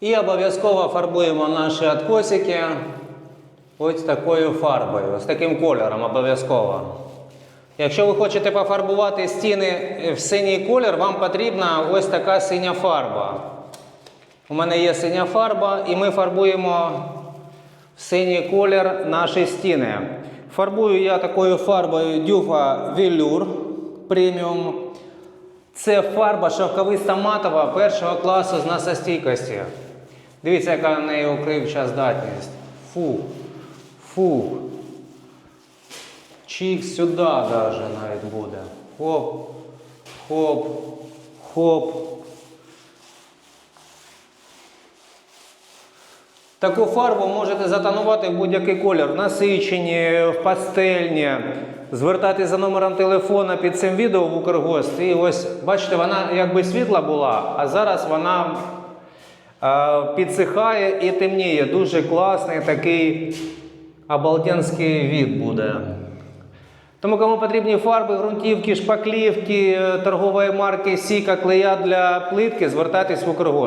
І обов'язково фарбуємо наші откосики ось такою фарбою, ось таким кольором обов'язково. Якщо ви хочете пофарбувати стіни в синій колір, вам потрібна ось така синя фарба. У мене є синя фарба, і ми фарбуємо в синій колір наші стіни. Фарбую я такою фарбою Дюфа Velour преміум. Це фарба шовковиста матова першого класу з насостійкості. Дивіться, яка в неї укривча здатність. Фу. Фу. Чик сюди даже навіть буде. Хоп, хоп, хоп. Таку фарбу можете затонувати в будь-який колір, насичені, в пастельні. Звертайтеся за номером телефона під цим відео в Укргост. І ось, бачите, вона якби світла була, а зараз вона підсихає і темніє. Дуже класний такий обалденський від буде. Тому кому потрібні фарби, ґрунтівки, шпаклівки, е, торгової марки Сіка, клея для плитки, звертайтесь в Укргост.